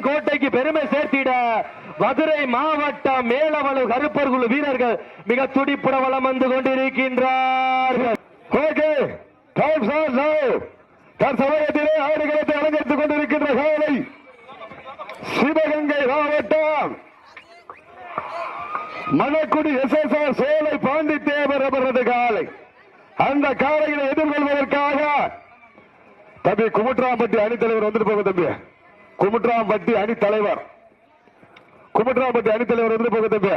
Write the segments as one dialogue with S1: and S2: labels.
S1: மதுரையின் கோட்டைக்கு பெருமை சேர்த்திட மதுரை மாவட்ட மேலவளவு கருப்பர் குழு வீரர்கள் மிக துடிப்புட வளம் வந்து கொண்டிருக்கின்றார்கள்.
S2: தற்சமயத்திலே ஆடுகளத்தை அலங்கரித்துக் கொண்டிருக்கின்ற காலை சிவகங்கை மாவட்டம். மணக்குடி எஸ் எஸ் ஆர் சோலை பாண்டித்தேவர் அவரது காலை. அந்த காலையை எதிர்கொள்வதற்காக தம்பி குமுட்ராம்பட்டி அணித்தலைவர் வந்துட்டு போங்க தம்பி. குமுட்ராம்பட்டி அணித்தலைவர் அணி தலைவர். வந்துட்டு போக தம்பி.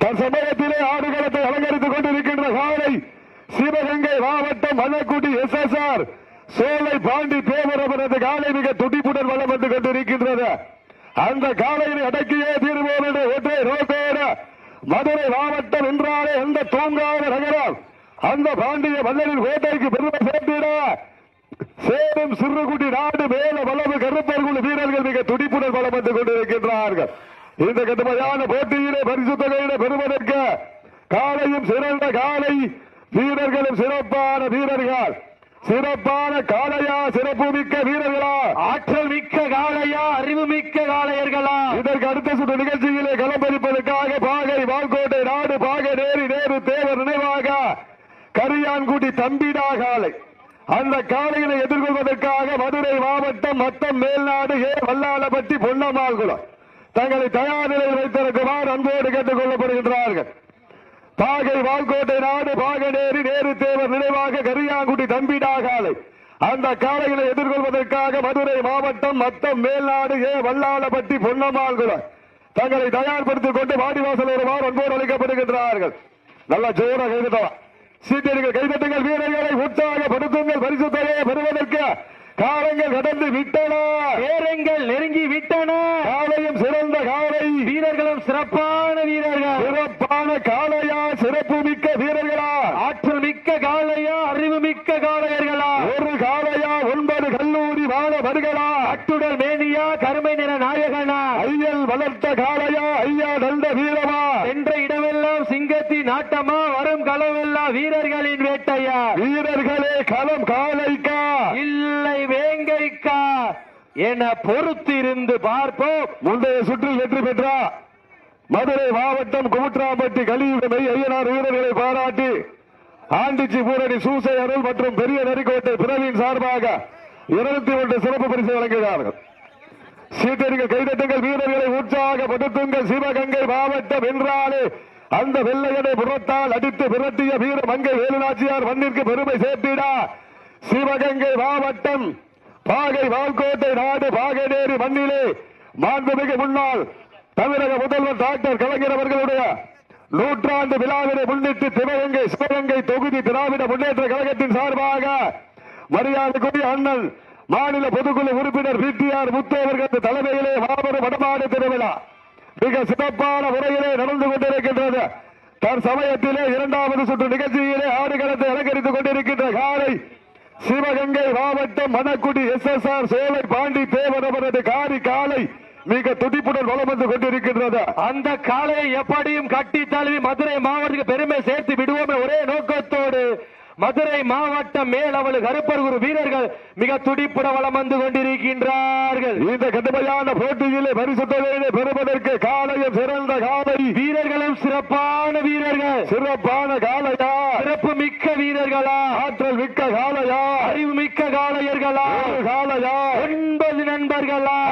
S2: தற்சமயத்திலே ஆடுகளத்தை அலங்கரித்துக் கொண்டிருக்கின்ற காலை சிவகங்கை மாவட்டம் மலக்குடி எஸ் எஸ் ஆர் சோலை பாண்டி தேவரவரது காலை மிக துடிப்புடன் வளம் வந்து கொண்டிருக்கின்றது. அந்த காலையில் அடக்கியே தீர்வோம் ஒற்றை ரோட்டோடு மதுரை மாவட்டம் என்றாலே எந்த தூங்காத நகரம். அந்த பாண்டிய மன்னரின் கோட்டைக்கு பெருமை சேர்த்திட. சேரும் சிறுகுடி நாடு மேல வளவு கருப்பர்கள் வீரர்கள் மிக துடிப்புடன் வளம் வந்து கொண்டிருக்கின்றார்கள். இந்த கடுமையான போட்டியிலே பரிசு தொகையில பெறுவதற்கு காலையும் சிறந்த காலை வீரர்களும் சிறப்பான வீரர்கள். சிறப்பான காளையா சிறப்பு மிக்க வீரர்களா.
S1: ஆற்றல் மிக்க காளையா அறிவு மிக்க காளையர்களா.
S2: இதற்கு அடுத்த சுற்று நிகழ்ச்சியிலே களம்பரிப்பதற்காக பாகை வால்கோட்டை நாடு பாகை நேரி நேரு தேவர் நினைவாக கரியான்குடி தம்பிடா காலை அந்த காலையினை எதிர்கொள்வதற்காக மதுரை மாவட்டம் மத்தம் மேல்நாடு ஏ வல்லாளப்பட்டி பொன்னம்மாள்குளம் தங்களை தயார் நிலையில் வைத்திருக்குமாறு அன்போடு கேட்டுக் கொள்ளப்படுகின்றார்கள். பாகை வால்கோட்டை நாடு பாகநேரி நேரு தேவர் நினைவாக கரியாங்குடி தம்பி காலை அந்த காலைகளை எதிர்கொள்வதற்காக மதுரை மாவட்டம் மத்தம் மேல்நாடு ஏ வல்லாளப்பட்டி பொன்னம்மாள்குளம். தங்களை தயார்படுத்திக் கொண்டு வாடிவாசல் வருமாறு ஒன்போடு அளிக்கப்படுகின்றார்கள். நல்ல ஜோர கைதட்டலாம். சீட்டியர்கள் கைதட்டுங்கள் வீரர்களை உற்சாகப்படுத்துங்கள் பரிசு தொகையை பெறுவதற்கு காலங்கள் கடந்து விட்டன.
S1: நேரங்கள் நெருங்கி விட்டன.
S2: காலையும் சிறந்த காலை.
S1: வீரர்களும் சிறப்பான வீரர்கள்.
S2: சிறப்பான காளையா சிறப்பு மிக்க வீரர்களா.
S1: ஆற்றல் மிக்க காளையா அறிவு மிக்க காளையர்களா.
S2: ஒரு காளையா ஒன்பது கல்லூரி மாணவர்களா
S1: அட்டுடல் மேனியா கருமை நிற நாயகனா.
S2: ஐயல் வளர்த்த காளையா ஐயா நல்ல வீரமா.
S1: சென்ற இடமெல்லாம் சிங்கத்தி நாட்டமா வரும் களமெல்லாம் வீரர்களின் வேட்டையா.
S2: வீரர்களே களம்
S1: வேங்கைக்கா என பொறுத்திருந்து பார்ப்போம்.
S2: முந்தைய சுற்றில் வெற்றி பெற்றா. மதுரை மாவட்டம் குமுட்ராம்பட்டி கலியுடமை ஐயனார் வீரர்களை பாராட்டி ஆண்டிச்சி பூரணி சூசை அருள் மற்றும் பெரிய நரிக்கோட்டை பிறவியின் சார்பாக இருபத்தி ஒன்று சிறப்பு பரிசு வழங்குகிறார்கள் சீட்டடிகள் கைதட்டுங்கள் வீரர்களை உற்சாகப்படுத்துங்கள். சிவகங்கை மாவட்டம் என்றாலே அந்த வெள்ளையனை புறத்தால் அடித்து விரட்டிய வீர மங்கை வேலுநாச்சியார் மண்ணிற்கு பெருமை சேர்த்திடா. சிவகங்கை மாவட்டம் பாகை வால்கோட்டை நாடு பாகநேரி மண்ணிலே மாண்புமிகு முன்னாள் தமிழக முதல்வர் டாக்டர் கலைஞர் அவர்களுடைய நூற்றாண்டு விழாவினை முன்னிட்டு சிவகங்கை சிவகங்கை தொகுதி திராவிட முன்னேற்ற கழகத்தின் சார்பாக மரியாதைக்குரிய அண்ணன் மாநில பொதுக்குழு உறுப்பினர் பிடிஆர் முத்து அவர்கள் தலைமையிலே மாபெரும் வடமாடு திருவிழா மிக சிறப்பான முறையிலே நடந்து கொண்டிருக்கின்றது. தற்சமயத்திலே இரண்டாவது சுற்று நிகழ்ச்சியிலே ஆடுகளத்தை அலங்கரித்துக் கொண்டிருக்கின்ற காலை சிவகங்கை மாவட்டம் மணக்குடி எஸ் எஸ் ஆர் சோலை பாண்டி தேவர் அவரது காரி காலை மிக துடிப்புடன் வலம் வந்து கொண்டிருக்கின்றது.
S1: அந்த காளையை எப்படியும் கட்டி தழுவி மதுரை மாவட்டத்துக்கு பெருமை சேர்த்து விடுவோம் ஒரே நோக்கத்தோடு. மதுரை மாவட்டம் மேலவளு கருப்பர்குரு வீரர்கள் மிக துடிப்புட வலம் வந்து கொண்டிருக்கின்றார்கள்.
S2: இந்த கடுமையான போட்டியிலே பரிசு பெறுவதற்கு காலையும் சிறந்த காலை.
S1: வீரர்களும் சிறப்பான வீரர்கள்.
S2: சிறப்பான காலையா?
S1: சிறப்பு மிக்க வீரர்களா?
S2: ஆற்றல் மிக்க காலையா?
S1: அறிவு மிக்க காளையர்களா?
S2: ஒரு காலையா
S1: ஒன்பது நண்பர்களா?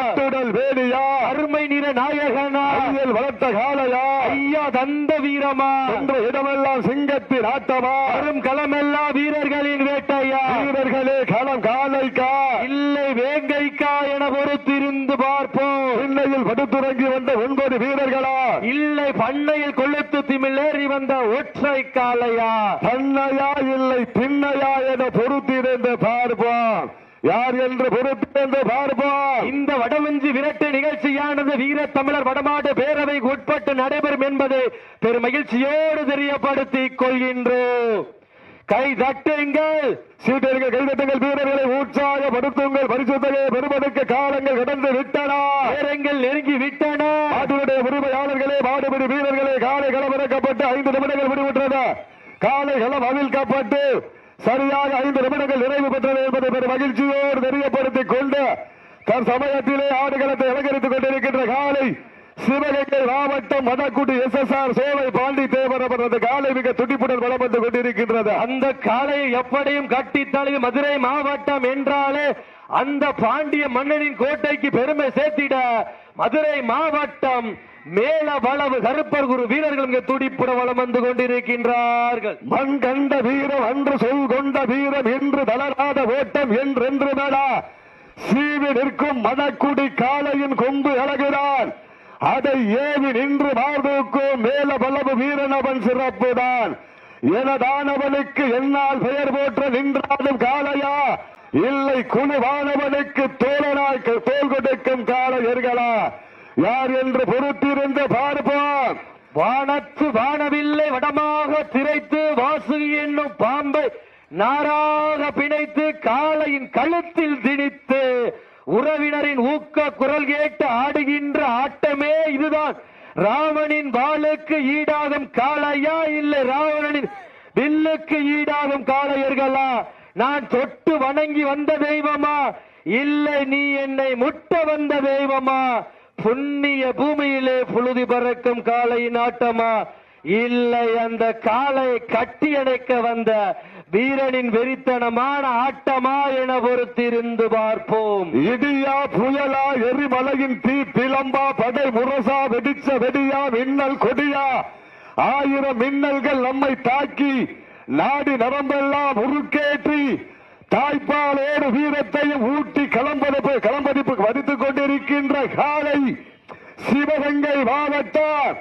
S2: துடல் வேலியா
S1: அருமை நிற நாயகனா.
S2: ஐயல் வளர்த்த காலையா
S1: ஐயா தந்த வீரமா.
S2: என்ற இடமெல்லாம் சிங்கத்தின் ஆட்டமா
S1: வரும் களமெல்லாம் வீரர்களின் வேட்டையா.
S2: வீரர்களே களம் காலைக்கா.
S1: இல்லை வேங்கைக்கா என பொறுத்திருந்து பார்ப்போம்.
S2: சென்னையில் படுத்துறங்கி வந்த ஒன்பது வீரர்களா.
S1: இல்லை பண்ணையில் கொளுத்து திமிழேறி வந்த ஒற்றை காளையா.
S2: பண்ணையா இல்லை பின்னையா என பொறுத்திருந்து பார்ப்போம். யார் என்று பொறுத்திருந்து பார்ப்போம்.
S1: இந்த வடவஞ்சி விரட்டு நிகழ்ச்சியானது வீர தமிழர் வடமாடு பேரவைக்கு உட்பட்டு நடைபெறும் என்பதை பெரும் மகிழ்ச்சியோடு தெரியப்படுத்திக் கொள்கின்றோம். கை தட்டுங்கள்.
S2: சீட்டர்கள் கைதட்டுங்கள் வீரர்களை உற்சாகப்படுத்துங்கள். பரிசுத்தகை பெருமடுக்க காலங்கள் கடந்து விட்டன.
S1: நேரங்கள் நெருங்கி விட்டன.
S2: நாட்டினுடைய உரிமையாளர்களே மாடுபிடி வீரர்களே காலை களமிறக்கப்பட்டு ஐந்து நிமிடங்கள் முடிவுற்றது. காலை களம் அவிழ்க்கப்பட்டு சரியாக ஐந்து நிமிடங்கள் நிறைவு பெற்றது என்பதை பெரும் மகிழ்ச்சியோடு தெரியப்படுத்திக் கொண்டு தற்சமயத்திலே ஆடுகளத்தை அலங்கரித்துக் கொண்டிருக்கின்ற காலை சிவகங்கை மாவட்டம் மணக்குடி எஸ் எஸ் ஆர் சோலை பாண்டி தேவர் காலை மிக துடிப்புடன் வளம் வந்து கொண்டிருக்கின்றது.
S1: அந்த காளையை எப்படியும் கட்டி தழுவி மதுரை மாவட்டம் என்றாலே அந்த பாண்டிய மன்னனின் கோட்டைக்கு பெருமை சேர்த்திட மதுரை மாவட்டம் மேல வளவு கருப்பர் குரு வீரர்கள் இங்கே துடிப்புட வளம் வந்து கொண்டிருக்கின்றார்கள்.
S2: மண் கண்ட வீரம் அன்று சொல் கொண்ட வீரம் என்று தளராத ஓட்டம் என்றென்று மேலா சீவி நிற்கும் மணக்குடி காளையின் கொம்பு அழகுதான் அதை ஏவி நின்று மார்புக்கும் மேல வளவு வீரன் அவன் சிறப்புதான். எனதானவனுக்கு என்னால் பெயர் போற்ற நின்றாலும் காளையா. இல்லை குழுவானவனுக்கு தோழனாய் தோல் கொடுக்கும் காளையர்களா. யார் என்று பொறுத்திருந்து பார்ப்போம்.
S1: வானத்து வானவில்லை வடமாக திரைத்து வாசுகி என்னும் பாம்பை நாராக பிணைத்து காளையின் கழுத்தில் திணித்து உறவினரின் ஊக்க குரல் கேட்டு ஆடுகின்ற ஆட்டமே இதுதான். ராவணின் வாளுக்கு ஈடாகும் காளையா இல்லை ராவணனின் வில்லுக்கு ஈடாகும் காளையர்களா? நான் தொட்டு வணங்கி வந்த தெய்வமா? இல்லை நீ என்னை முட்ட வந்த தெய்வமா? புண்ணிய பூமியிலே புழுதி பறக்கும் காளையின் ஆட்டமா இல்லை அந்த காளை கட்டி அணைக்க வந்த வீரனின் வெறித்தனமான ஆட்டமா என பொறுத்திருந்து பார்ப்போம்.
S2: இடியா புயலா எரிமலையின் தீ பிளம்பா படை முரசா வெடிச்ச வெடியா மின்னல் கொடியா? ஆயிரம் மின்னல்கள் நம்மை தாக்கி நாடி நரம்பெல்லாம் உருக்கேற்றி தாய்ப்பாலோடு வீரத்தையும் ஊட்டி கிளம்பதிப்பு களம்பதிப்பு வதித்துக் கொண்டிருக்கின்ற காலை சிவகங்கை மாவட்டம்.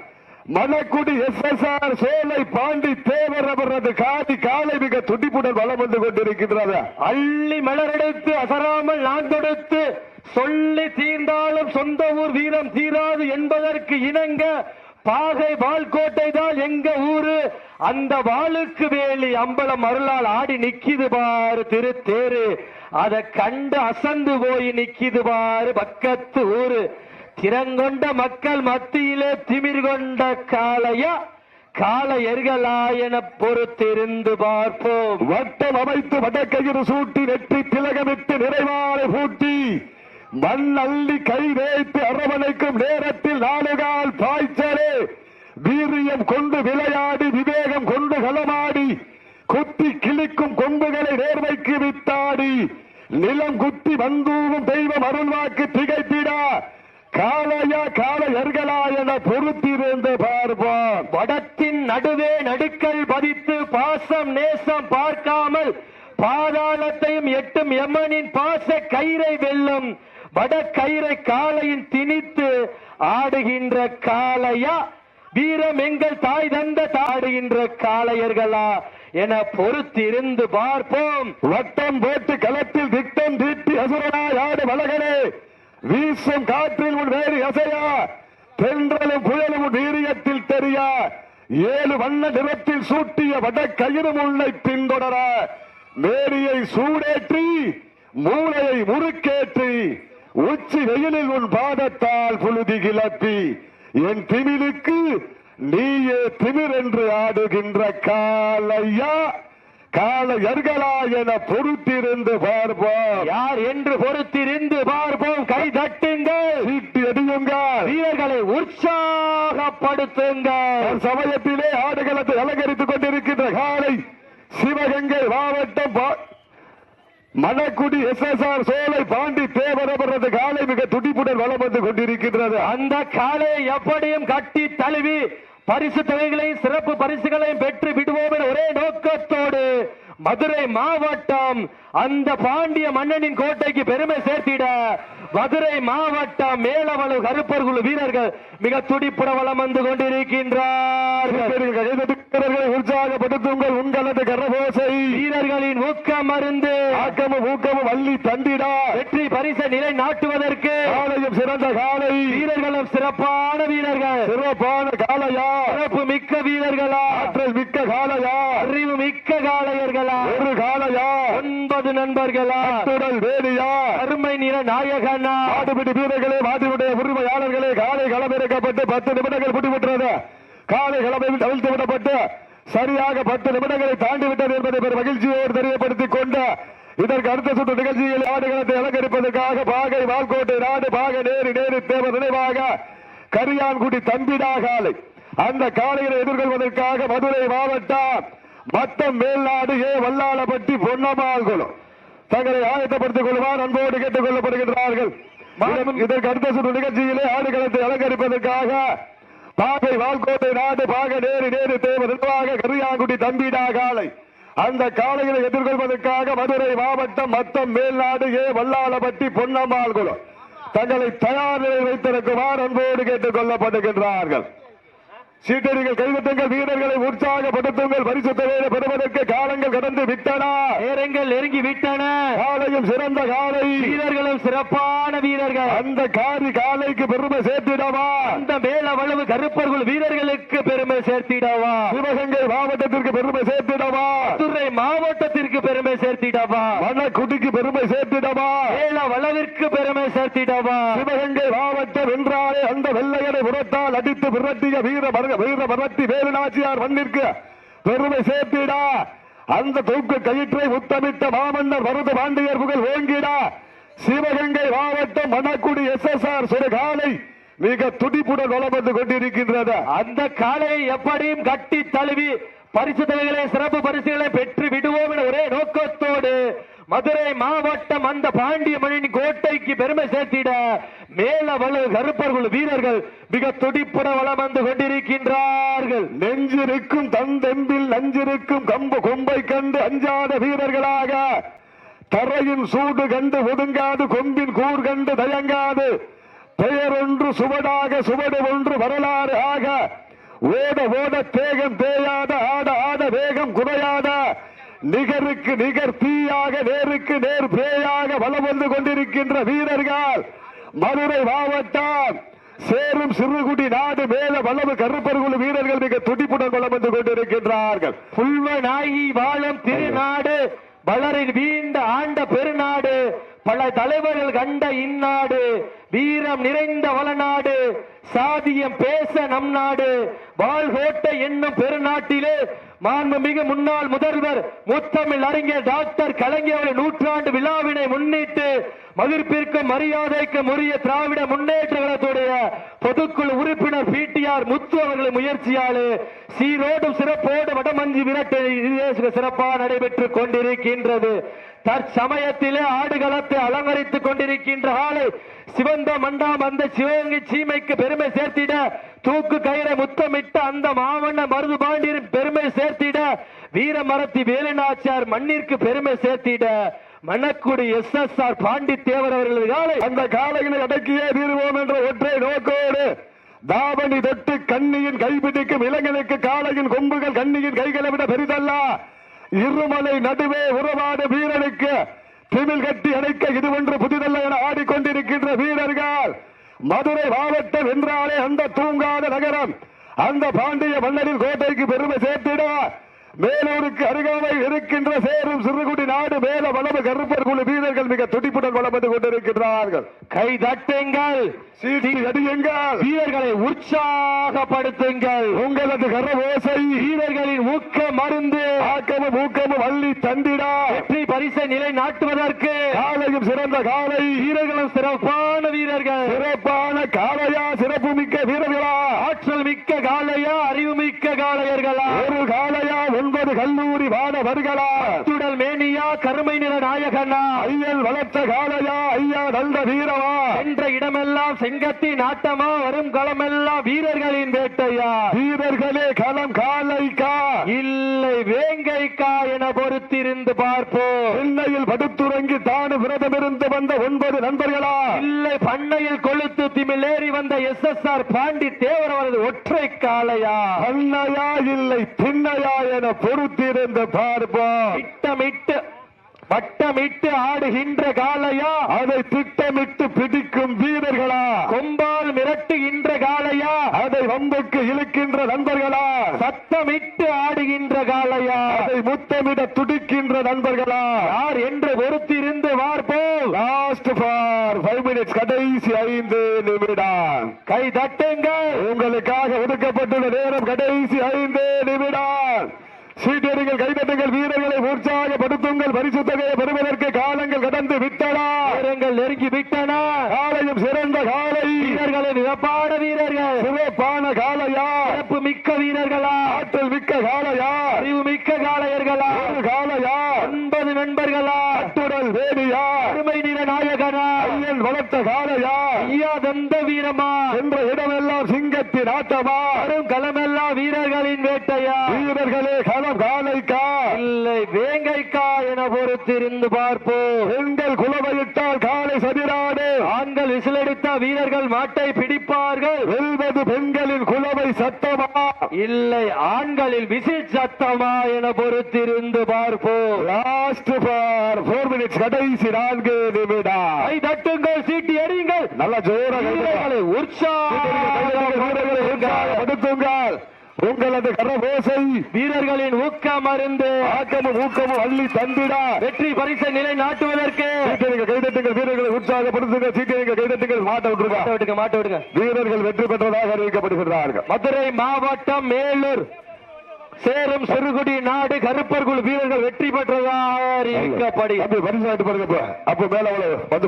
S2: மணக்குடி எஸ் எஸ் ஆர் சோலை பாண்டி தேவர் அவரது காதி காலை மிக துடிப்புடன் வளம் வந்து கொண்டிருக்கின்றது.
S1: அள்ளி மலரெடுத்து அசராமல் நான் தொடுத்து சொல்லி தீர்ந்தாலும் சொந்த ஊர் வீரம் தீராது என்பதற்கு இணங்க பாகை வால்கோட்டை தான் எங்க ஊரு? அந்த வாளுக்கு வேலி அம்பலம் அருளால் ஆடி நிக்கிது பாரு திருத்தேரு. அதை கண்டு அசந்து போய் நிக்கிது பாரு பக்கத்து ஊரு. திறங்கொண்ட மக்கள் மத்தியிலே திமிர் கொண்ட காளையா? காளையர்களா என பொறுத்திருந்து பார்ப்போம்.
S2: வட்டம் அமைத்து வடக்கயிறு சூட்டி வெற்றி திலகமிட்டு நிறைவாலை பூட்டி. மண் அள்ளி கை வைத்து அரவணைக்கும் நேரத்தில் நாலுகால் பாய்ச்சலே. வீரியம் கொண்டு விளையாடி விவேகம் கொண்டு களமாடி குத்தி கிழிக்கும் கொம்புகளை நேர்மைக்கு வித்தாடி நிலம் குத்தி வந்தூவும் தெய்வம் அருள்வாக்கு திகைத்திடா காளையா காளையர்களா என பொறுத்திருந்து பார்ப்போம்.
S1: வடத்தின் நடுவே நடுக்கல் பதித்து பாசம் நேசம் பார்க்காமல் பாதாளத்தையும் எட்டும் எம்மனின் பாச கயிறை வெல்லும் வட கயிறை காளையின் திணித்து ஆடுகின்ற காளையா. வீரம் எங்கள் தாய் தந்த தாடுகின்ற காளையர்களா என பொறுத்திருந்து பார்ப்போம்.
S2: வட்டம் போட்டு களத்தில் திட்டம் தீட்டி அசுரனாய் ஆடு வளகனே வீசும் காற்றில் உன் வேறு அசையா தென்றலும் புயலும் உன் வீரியத்தில் தெரியா ஏழு வண்ண நிறத்தில் சூட்டிய வட கயிறு முல்லை பின்தொடர மேரியை சூடேற்றி மூளையை முறுக்கேற்றி உச்சி வெயிலில் உன் பாதத்தால் புழுதி கிளப்பி என் திமிலுக்கு நீயே திமிர் என்று ஆடுகின்ற காலையா காலையர்களா என பொறுத்திருந்து பார்ப்போம்.
S1: யார் என்று பொறுத்திருந்து பார்ப்போம். கை தட்டுங்கள்.
S2: சீட்டு எடியுங்கள்
S1: வீரர்களை உற்சாகப்படுத்துங்கள்.
S2: சமயத்திலே ஆடுகளத்தை அலங்கரித்துக் கொண்டிருக்கின்ற காலை சிவகங்கை மாவட்டம் மணக்குடி எஸ் எஸ் ஆர் சோலை பாண்டி தேவர் காலை மிக துடிப்புடன் வளம் வந்து கொண்டிருக்கின்றது.
S1: அந்த காலை எப்படியும் கட்டி தழுவி பரிசு தொகைகளையும் சிறப்பு பரிசுகளையும் பெற்று விடுவோம் என ஒரே நோக்கத்தோடு மதுரை மாவட்டம் அந்த பாண்டிய மன்னனின் கோட்டைக்கு பெருமை சேர்த்திட மதுரை மாவட்டம் மேலவளு கருப்பர் குழு வீரர்கள் மிக துடிப்புட வலம் வந்து கொண்டிருக்கின்றார்கள்.
S2: உற்சாகப்படுத்துங்கள் உங்களது கரபோசை
S1: வீரர்களின் ஊக்கம் மருந்து
S2: ஆக்கமும் ஊக்கமும் வள்ளி தண்டிடா
S1: வெற்றி பரிசை நிலை நாட்டுவதற்கு
S2: சிறந்த காலை.
S1: வீரர்களும் சிறப்பான வீரர்கள்.
S2: சிறப்பான காலையா?
S1: சிறப்பு மிக்க வீரர்களா?
S2: ஆற்றல் மிக்க காலையா?
S1: அறிவு மிக்க காளையர்களா?
S2: ஒரு காலையா?
S1: ஒன்பது நண்பர்களா?
S2: துடல் வேலியா?
S1: அருமை நிற நாயகனா?
S2: மாட்டுப்பிடி வீரர்களே மாட்டுடைய உரிமையாளர்களே காலை களமிறக்கப்பட்டு பத்து நிமிடங்கள் முடிவுற்றது. காலை களமையில் தவிழ்த்து விடப்பட்டு சரியாக பத்து நிமிடங்களை தாண்டி விட்டது என்பதை பெரும் மகிழ்ச்சியோடு தெரியப்படுத்திக் கொண்டு இதற்கு அடுத்த சுற்று நிகழ்ச்சியில் ஆடுகளத்தை அலங்கரிப்பதற்காக பாகை வால்கோட்டை நாடு பாக நேரு நேரு தேவ நினைவாக கரியான்குடி தம்பிடா காலை அந்த காலையில எதிர்கொள்வதற்காக மதுரை மாவட்டம் மத்தம் மேல்நாடு ஏ வல்லாளப்பட்டி பொன்னம்மாள் தங்களை ஆயத்தப்படுத்திக் கொள்வார் அன்போடு கேட்டுக் கொள்ளப்படுகின்றார்கள். இதற்கு அடுத்த சுற்று நிகழ்ச்சியிலே ஆடுகளத்தை அலங்கரிப்பதற்காக பாகை வால்கோட்டை நாடு பாக நேரு நேரு தேவ நிர்வாக கரியாங்குடி தம்பிடா காலை அந்த காலையை எதிர்கொள்வதற்காக மதுரை மாவட்டம் மத்தம் மேல்நாடு ஏ வல்லாளப்பட்டி பொன்னம்மாள் குளம். தங்களை தயார் நிலையில் வைத்திருக்குமாறு அன்போடு கேட்டுக் கொள்ளப்படுகின்றார்கள். சீட்டடிகள் கைவிட்டுங்கள் வீரர்களை உற்சாகப்படுத்துங்கள் பரிசு தொகையை பெறுவதற்கு காலங்கள் கடந்து விட்டன.
S1: நேரங்கள் நெருங்கி விட்டன.
S2: காலையும் சிறந்த காலை.
S1: வீரர்களும் சிறப்பான வீரர்கள்.
S2: அந்த காரி காலைக்கு பெருமை சேர்த்திடவா?
S1: அந்த மேல வளவு கருப்பர்கள் வீரர்களுக்கு பெருமை சேர்த்திடவா?
S2: சிவகங்கை மாவட்டத்திற்கு பெருமை சேர்த்திடவா?
S1: மதுரை மாவட்டத்திற்கு பெருமை சேர்த்திடவா?
S2: மணக்குடிக்கு பெருமை சேர்த்திடவா?
S1: மேல வளவிற்கு பெருமை சேர்த்திடவா?
S2: சிவகங்கை மாவட்டம் வென்றாலே அந்த வெள்ளையரை புறத்தால் அடித்து விரட்டிய வீர மர- வீர வேலுநாச்சியார் மண்ணிற்கு பெருமை சேர்த்திடா. அந்த தூக்கு கயிற்றை முத்தமிட்ட மாமன்னர் மருத பாண்டியர் புகழ் ஓங்கிடா சிவகங்கை மாவட்டம் மணக்குடி எஸ் எஸ் ஆர் சுடுகாலை மிக துடிப்புடன் வளம் வந்து கொண்டிருக்கின்றது.
S1: அந்த காலையை எப்படியும் கட்டி தழுவி பரிசு தொகைகளை சிறப்பு பரிசுகளை பெற்று விடுவோம் என ஒரே நோக்கத்தோடு மதுரை மாவட்டம் அந்த பாண்டியமணியின் கோட்டைக்கு பெருமை சேர்த்திட மேலவலு கருப்பர்கள் வீரர்கள் மிக துடிப்புட வளம் வந்து கொண்டிருக்கின்றார்கள்.
S2: நெஞ்சிருக்கும் தந்தெம்பில் நஞ்சிருக்கும் கம்பு கொம்பை கண்டு அஞ்சாத வீரர்களாக. தரையின் சூடு கண்டு ஒதுங்காது கொம்பின் கூர் கண்டு தயங்காது. பெயர் ஒன்று சுவடாக சுவடு ஒன்று வரலாறு ஆக. ஓட ஓட தேகம் தேயாத ஆட ஆட வேகம் குறையாத. நிகருக்கு நிகர் தீயாக நேருக்கு நேர் பேயாக வலம் வந்து கொண்டிருக்கின்ற வீரர்கள். மதுரை மாவட்டம் சேரும் சிறுகுடி நாடு மேல வல்லவு கருப்பர்குழு வீரர்கள் மிக துடிப்புடன் வலம் வந்து கொண்டிருக்கின்றார்கள்.
S1: புல்வ நாயி வாழும் திருநாடு வளரின் வீண்ட ஆண்ட பெருநாடு பல தலைவர்கள் கண்ட இந்நாடு வீரம் நிறைந்த வளநாடு சாதியம் பேச நம் நாடு வாழ்கோட்டை என்னும் பெருநாட்டிலே மாண்புமிகு முன்னாள் முதல்வர் முத்தமிழ் அறிஞர் டாக்டர் கலைஞர் நூற்றாண்டு விழாவினை முன்னிட்டு மதிப்பிற்கும் மரியாதைக்கும் உரிய திராவிட முன்னேற்ற கழகத்துடைய பொதுக்குழு உறுப்பினர் பிடிஆர் முத்து அவர்களின் முயற்சியாலே சீரோடும் சிறப்போடு வடமஞ்சி விரட்டு சிறப்பாக நடைபெற்றுக் கொண்டிருக்கின்றது. தற்சமயத்திலே ஆடுகளத்தை அலங்கரித்துக் கொண்டிருக்கின்ற ஆளை சிவந்த மண்டாம் அந்த சிவகங்கை சீமைக்கு பெருமை சேர்த்திட தூக்கு கயிறை முத்தமிட்ட அந்த மாவண்ண மருது பாண்டியரின் பெருமை சேர்த்திட வீரமரத்தி வேலுநாச்சியார் மண்ணிற்கு பெருமை சேர்த்திட Manakkudi S S R Pandi Thevar அவர்களது காலை.
S2: அந்த காலைகளை அடக்கியே தீர்வோம் என்ற ஒற்றை நோக்கோடு தாவணி தொட்டு கண்ணியின் கைபிடிக்கும் இளைஞனுக்கு காளையின் கொம்புகள் கண்ணியின் கைகளை விட பெரிதல்ல? இருமலை நடுவே உறவாடு வீரனுக்கு திமிழ் கட்டி அணைக்க இது ஒன்று புதிதல்ல என ஆடிக்கொண்டிருக்கின்ற வீரர்கள். மதுரை மாவட்டம் என்றாலே அந்த தூங்காத நகரம். அந்த பாண்டிய மன்னரின் கோட்டைக்கு பெருமை சேர்த்திட மேலூருக்கு அருகாமையில் இருக்கின்ற சேரும் சிறுகுடி நாடு மேல வளம கருப்பர் குழு வீரர்கள் மிக துடிப்புடன் வளம் வந்து கொண்டிருக்கிறார்கள்
S1: கை தட்டுங்கள்
S2: அடியுங்கள்.
S1: வீரர்களை உற்சாகப்படுத்துங்கள்.
S2: உங்களது கரவோசை
S1: வீரர்களின் ஊக்க மருந்து.
S2: ஆக்கமும் ஊக்கமும் அள்ளி தந்திடா.
S1: வெற்றி பரிசை நிலை நாட்டுவதற்கு
S2: காலையும் சிறந்த காலை.
S1: வீரர்களும் சிறப்பான வீரர்கள்.
S2: சிறப்பான காளையா சிறப்பு மிக்க வீரர்களா?
S1: ஆற்றல் மிக்க காளையா அறிவு மிக்க காளையர்களா?
S2: ஒரு காளையா ஒன்பது கல்லூரி மாணவர்களா?
S1: சுடல் மேனியா கருமை நிற நாயகனா?
S2: ஐயல் வளர்த்த காலையா ஐயா நல்ல வீரவா?
S1: என்ற இடமெல்லாம் செங்கத்தின் ஆட்டமா வரும் களமெல்லாம் வீரர்களின் வேட்டையா?
S2: வீரர்களே களம் காலைக்கா
S1: இல்லை வேங்கைக்கா என பொறுத்திருந்து பார்ப்போம்.
S2: சென்னையில் படுத்துறங்கி தானு விரதமிருந்து வந்த ஒன்பது நண்பர்களா?
S1: இல்லை பண்ணையில் கொளுத்து திமிலேறி வந்த S S R Pandi Thevar அவரது ஒற்றை காளையா?
S2: அன்னையா இல்லை திண்ணையா என பொறுத்திருந்து பார்ப்போம்.
S1: திட்டமிட்டு வட்டமிட்டு ஆடுகின்ற காலையா
S2: அதை திட்டமிட்டு பிடிக்கும் வீரர்களா?
S1: கொம்பால் மிரட்டுகின்ற காலையா
S2: அதை வம்புக்கு இழுக்கின்ற நண்பர்களா?
S1: சத்தமிட்டு ஆடுகின்ற காலையா
S2: அதை முத்தமிட துடிக்கின்ற நண்பர்களா?
S1: யார் என்று பொறுத்திருந்து பார்ப்போம்
S2: லாஸ்ட் ஃபார் ஃபைவ் மினிட்ஸ் கடைசி ஐந்து நிமிடம்.
S1: கை தட்டுங்கள்.
S2: உங்களுக்காக ஒதுக்கப்பட்டுள்ள நேரம் கடைசி ஐந்து நிமிடம். சீட்டடிகள் கைதட்டுங்கள் வீரர்களை உற்சாக உற்சாகப்படுத்துங்கள் பரிசு தொகையை பெறுவதற்கு காலங்கள் கடந்து விட்டனா.
S1: நேரங்கள் நெருங்கி விட்டன.
S2: காலையும் சிறந்த காலை.
S1: வீரர்களின் இழப்பான வீரர்கள்.
S2: சிறப்பான காலையா
S1: சிறப்பு மிக்க வீரர்களா.
S2: ஆற்றல் மிக்க காலையா
S1: அறிவு மிக்க காளையர்களா.
S2: ஒரு காலையா
S1: ஒன்பது நண்பர்களா.
S2: அத்துடல் வேணியா
S1: அருமை நிற நாயகனா.
S2: ஐயன் வளர்த்த காலையா
S1: ஐயா தந்த வீரமா.
S2: என்ற இடமெல்லாம் சிங்கத்தின் ஆட்டமா.
S1: வரும் களமெல்லாம் வீரர்களின் வேட்டையா.
S2: வீரர்களே களம் காலைக்கா
S1: இல்லை வேங்கைக்கா. என பொறுத்திருந்து பார்ப்போம்.
S2: பெண்கள் குலவையிட்டால் காலை சதிராடு.
S1: ஆண்கள் விசிலெடுத்த வீரர்கள் மாட்டை பிடிப்பார்கள்.
S2: வெல்வது பெண்களின் குலவை சத்தமா?
S1: இல்லை ஆண்களில் விசில் சத்தமா என பொறுத்திருந்து பார்ப்போம்.
S2: லாஸ்ட் ஃபார் போர் மினிட்ஸ் கடைசி நான்கு நிமிடம்.
S1: கை தட்டுங்கள் சீட்டி எறியுங்கள்.
S2: நல்ல
S1: வீரர்களை உற்சாக
S2: படுத்துங்கள் உங்களது கரபோசை
S1: வீரர்களின் ஊக்கம் அருந்து
S2: ஆக்கமும் ஊக்கமும் அள்ளி தந்திடா
S1: வெற்றி பரிசை நிலை நாட்டுவதற்கு
S2: கைதட்டுங்கள் வீரர்களை உற்சாகப்படுத்துங்கள் சீட்டடிங்க கைதட்டுங்கள். மாட்ட விட்டுருங்க.
S1: மாட்ட விடுங்க மாட்ட விடுங்க
S2: வீரர்கள் வெற்றி பெற்றதாக அறிவிக்கப்படுகிறார்கள்.
S1: மதுரை மாவட்டம் மேலூர். சேரும் சிறுகுடி நாடு கருப்பர் குழு வீரர்கள் வெற்றி பெற்றதாக அறிவிக்கப்படி
S2: அப்படி பரிசு பாருங்க அப்ப. மேல அவ்வளவு வந்து